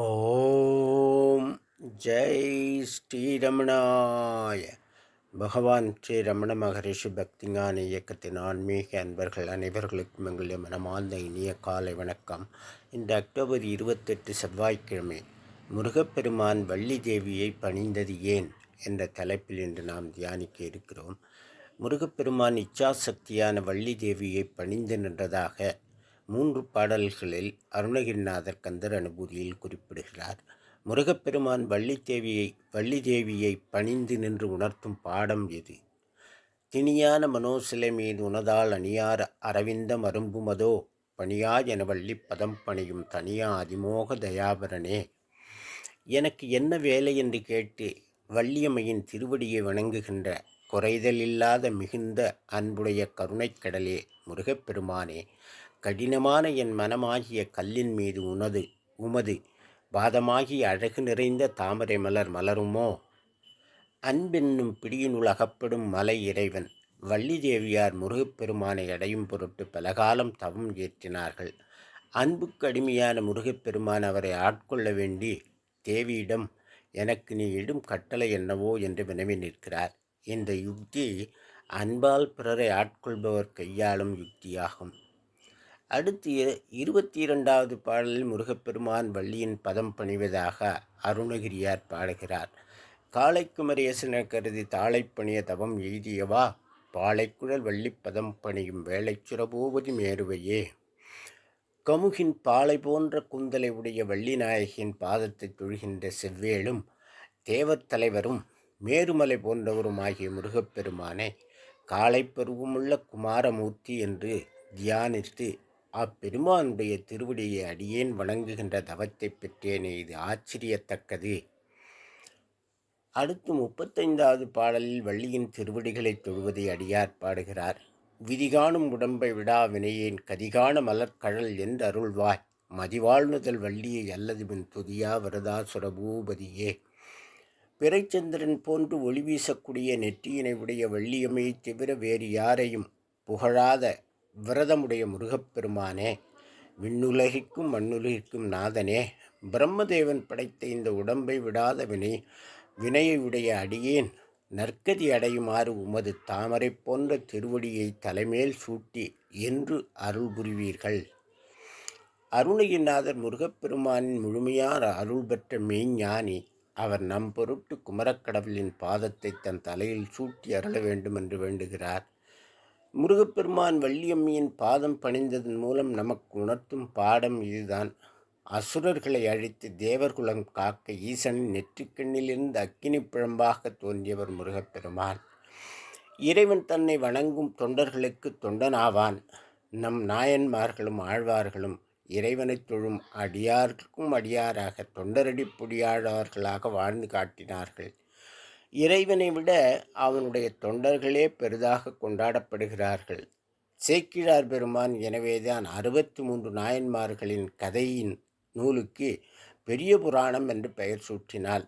ஓம் ஜெய் ஸ்ரீரமணாய. பகவான் ஸ்ரீ ரமண மகரிஷி பக்திஞான இயக்கத்தின் ஆன்மீக அன்பர்கள் அனைவர்களுக்கும் எங்களுடைய மனமார்ந்த இனிய காலை வணக்கம். இந்த அக்டோபர் இருபத்தெட்டு செவ்வாய்க்கிழமை முருகப்பெருமான் வள்ளி தேவியை பணிந்தது ஏன் என்ற தலைப்பில் இன்று நாம் தியானிக்க இருக்கிறோம். முருகப்பெருமான் இச்சாசக்தியான வள்ளி தேவியை பணிந்து நின்றதாக மூன்று பாடல்களில் அருணகிரிநாதர் கந்தர் அனுபூதியில் குறிப்பிடுகிறார். முருகப்பெருமான் வள்ளித்தேவியை வள்ளிதேவியை பணிந்து நின்று உணர்த்தும் பாடம் எது? திணியான மனோசிலை மீது உனதால் அணியார் அரவிந்தம் அரும்புமதோ பணியா என வள்ளி பதம் பணியும் தனியா அதிமோக தயாபரனே. எனக்கு என்ன வேலை என்று கேட்டு வள்ளியம்மையின் திருவடியை வணங்குகின்ற குறைதலில்லாத மிகுந்த அன்புடைய கருணைக்கடலே முருகப்பெருமானே கடினமான என் மனமாகிய கல்லின் மீது உனது உமது பாதமாகிய அழகு நிறைந்த தாமரை மலர் மலருமோ? அன்பென்னும் பிடியினுள் அகப்படும் மலை இறைவன் வள்ளி தேவியார் முருகப்பெருமானை அடையும் பொருட்டு பலகாலம் தவம் ஏற்றினார்கள். அன்புக்கு அடிமையான முருகப்பெருமான் அவரை ஆட்கொள்ள வேண்டி தேவியிடம் எனக்கு நீ இடும் கட்டளை என்னவோ என்று வினவி நிற்கிறார். இந்த யுக்தி அன்பால் பிறரை ஆட்கொள்பவர் கையாளும் யுக்தியாகும். அடுத்து இருபத்தி இரண்டாவது பாடலில் முருகப்பெருமான் வள்ளியின் பதம் பணிவதாக அருணகிரியார் பாடுகிறார். காளைக்குமரேசன கருதி தாளை பணிய தவம் எய்தியவா? பாலைக்குழல் வள்ளி பதம் பணியும் வேலை சுரபூபதி மேருவையே. கமுகின் பாலை போன்ற குந்தலை உடைய வள்ளி நாயகியின் பாதத்தை தொழுகின்ற செவ்வேலும் தேவர் தலைவரும் மேருமலை போன்றவரும் ஆகிய முருகப்பெருமானை காலை பருவமுள்ள குமாரமூர்த்தி என்று தியானித்து அப்பெருமானுடைய திருவடியை அடியேன் வணங்குகின்ற தவத்தை பெற்றேனே இது ஆச்சரியத்தக்கது. அடுத்து முப்பத்தைந்தாவது பாடலில் வள்ளியின் திருவடிகளை தொழுவதை அடியார் பாடுகிறார். விதிகாணும் உடம்பை விடா வினையேன் கதிகான மலர்கழல் என்று அருள்வாய் மதிவாழ்நுதல் வள்ளியை அல்லது மின் துதியா வரதா சுரபூபதியே. பிறைச்சந்திரன் போன்று ஒளி வீசக்கூடிய நெற்றியினை உடைய வள்ளியமையை தவிர வேறு யாரையும் புகழாத விரதமுடைய முருகப்பெருமானே விண்ணுலகிற்கும் மண்ணுலகிற்கும் நாதனே பிரம்மதேவன் படைத்த இந்த உடம்பை விடாத வினை வினையை உடைய அடியேன் நற்கதி அடையுமாறு உமது தாமரை போன்ற திருவடியை தலைமேல் சூட்டி என்று அருள் புரிவீர்கள். அருணகிரிநாதர் முருகப்பெருமானின் முழுமையான அருள் பெற்ற மெய்ஞானி அவர் நம் பொருட்டு குமரக்கடவுளின் பாதத்தை தன் தலையில் சூட்டி அருள வேண்டும் என்று வேண்டுகிறார். முருகப்பெருமான் வள்ளியம்மியின் பாதம் பணிந்ததன் மூலம் நமக்கு உணர்த்தும் பாடம் இதுதான். அசுரர்களை அழித்து தேவர்குலம் காக்க ஈசனின் நெற்றிக்கண்ணிலிருந்து அக்கினி பிழம்பாக தோன்றியவர் முருகப்பெருமான். இறைவன் தன்னை வணங்கும் தொண்டர்களுக்கு தொண்டனாவான். நம் நாயன்மார்களும் ஆழ்வார்களும் இறைவனை தொழும் அடியார்க்கும் அடியாராக தொண்டரடி பொடியாளர்களாக வாழ்ந்து காட்டினார்கள். இறைவனை விட அவனுடைய தொண்டர்களே பெரிதாக கொண்டாடப்படுகிறார்கள். சேக்கிழார் பெருமான் எனவேதான் அறுபத்தி மூன்று நாயன்மார்களின் கதையின் நூலுக்கு பெரிய புராணம் என்று பெயர் சூட்டினாள்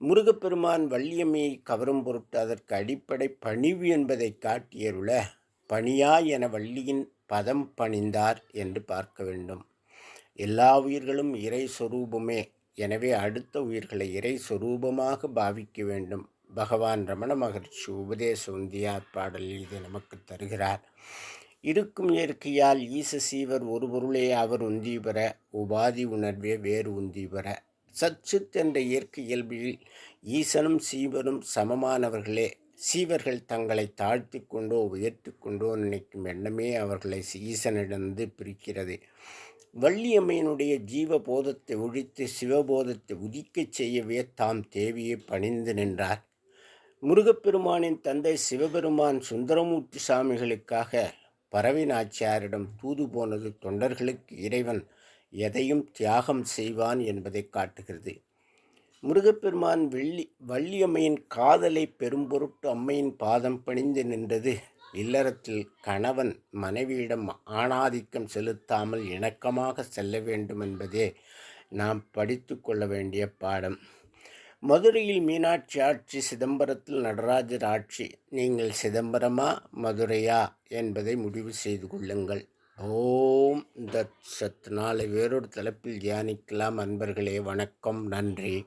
முருகப்பெருமான் வள்ளியம்மையை கவரும் பொருட்டு அதற்கு அடிப்படை பணிவு என்பதை காட்டியருள பணியா என வள்ளியின் பதம் பணிந்தார் என்று பார்க்க வேண்டும். எல்லா உயிர்களும் இறை சொரூபமே. எனவே அடுத்த உயிர்களை இறை சொரூபமாக பாவிக்க வேண்டும். பகவான் ரமண மகர்ஷி உபதேச உந்தியார் பாடலில் இதை நமக்கு தருகிறார். இருக்கும் இயற்கையால் ஈச சீவர் ஒரு பொருளே அவர் உந்தி பெற உபாதி உணர்வே வேறு உந்தி பெற. சச்சித் என்ற இயற்கை இயல்பில் ஈசனும் சீவரும் சமமானவர்களே. சீவர்கள் தங்களை தாழ்த்தி கொண்டோ உயர்த்தி கொண்டோ நினைக்கும் எண்ணமே அவர்களை ஈசனிடந்து பிரிக்கிறது. வள்ளியம்மையினுடைய ஜீவ போதத்தை ஒழித்து சிவபோதத்தை உதிக்கச் செய்யவே தாம் தேவியை பணிந்து நின்றார். முருகப்பெருமானின் தந்தை சிவபெருமான் சுந்தரமூர்த்தி சாமிகளுக்காக பரவினாச்சியாரிடம் தூது போனது தொண்டர்களுக்கு இறைவன் எதையும் தியாகம் செய்வான் என்பதை காட்டுகிறது. முருகப்பெருமான் வெள்ளி வள்ளியம்மையின் காதலை பெரும்பொருட்டு அம்மையின் பாதம் பணிந்து நின்றது. இல்லறத்தில் கணவன் மனைவியிடம் ஆணாதிக்கம் செலுத்தாமல் இணக்கமாக செல்ல வேண்டும் என்பதே நாம் படித்து கொள்ள வேண்டிய பாடம். மதுரையில் மீனாட்சி ஆட்சி சிதம்பரத்தில் நடராஜர் ஆட்சி. நீங்கள் சிதம்பரமா மதுரையா என்பதை முடிவு செய்து கொள்ளுங்கள். ஓம் தத் சத். நாளை வேறொரு தலைப்பில் தியானிக்கலாம். அன்பர்களே வணக்கம். நன்றி.